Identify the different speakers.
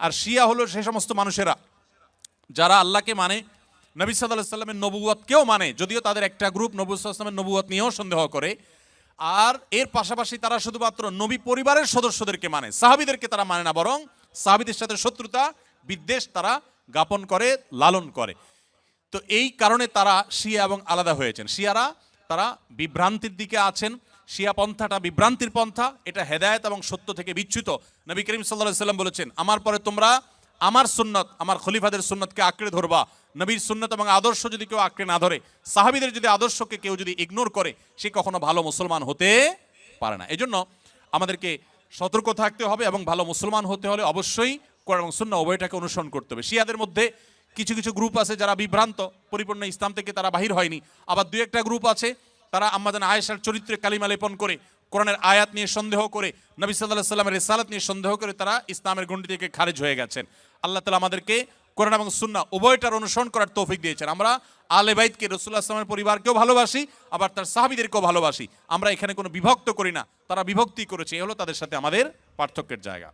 Speaker 1: আর শিয়া হলো সেই সমস্ত মানুষেরা, যারা আল্লাহকে মানে নবী সাল্লাহ সাল্লামের নবুয়তকেও মানে যদিও তাদের একটা গ্রুপ নবী সাল্লামের নিয়েও সন্দেহ করে, আর এর পাশাপাশি তারা শুধুমাত্র নবী পরিবারের সদস্যদেরকে মানে সাহাবিদেরকে তারা মানে না, বরং সাহাবিদের সাথে শত্রুতা, বিদ্বেষ তারা জ্ঞাপন করে, লালন করে। তো এই কারণে তারা শিয়া এবং আলাদা হয়েছেন। শিয়ারা তারা বিভ্রান্তির দিকে আছেন। শিয়া পন্থাটা বিভ্রান্তির পন্থা, এটা হেদায়েত এবং সত্য থেকে বিচ্যুত। নবী করিম সাল্লাহ সাল্লাম বলেছেন, আমার পরে তোমরা আমার সুন্নত, আমার খলিফাদের সুন্নতকে আঁকড়ে ধরবা। নবীর সুন্নত এবং আদর্শ যদি কেউ আঁকড়ে না ধরে, সাহাবিদের যদি আদর্শকে কেউ যদি ইগনোর করে, সে কখনো ভালো মুসলমান হতে পারে না। এজন্য আমাদেরকে সতর্ক থাকতে হবে এবং ভালো মুসলমান হতে হলে অবশ্যই কোরআন এবং সুন্না উভয়টাকে অনুসরণ করতে হবে। শিয়াদের মধ্যে কিছু কিছু গ্রুপ আছে যারা বিভ্রান্ত, পরিপূর্ণ ইসলাম থেকে তারা বাহির হয়নি। আবার দু একটা গ্রুপ আছে, তারা আমাদের আয়েশার চরিত্রে কালিমা লেপন করে, কোরআনের আয়াত নিয়ে সন্দেহ করে, নবী সাল্লাহ সাল্লামের রেসালাত নিয়ে সন্দেহ করে তারা ইসলামের গণ্ডি থেকে খারিজ হয়ে গেছেন। আল্লাহ তালা আমাদেরকে কোরআন এবং সুন্না উভয়টার অনুসরণ করার তৌফিক দিয়েছেন। আমরা আলে বাইতকে রসুল্লাহ আসলামের পরিবারকেও ভালোবাসি, আবার তার সাহাবিদেরকেও ভালোবাসি। আমরা এখানে কোনো বিভক্ত করি না, তারা বিভক্তি করেছে, এ হলো তাদের সাথে আমাদের পার্থক্যের জায়গা।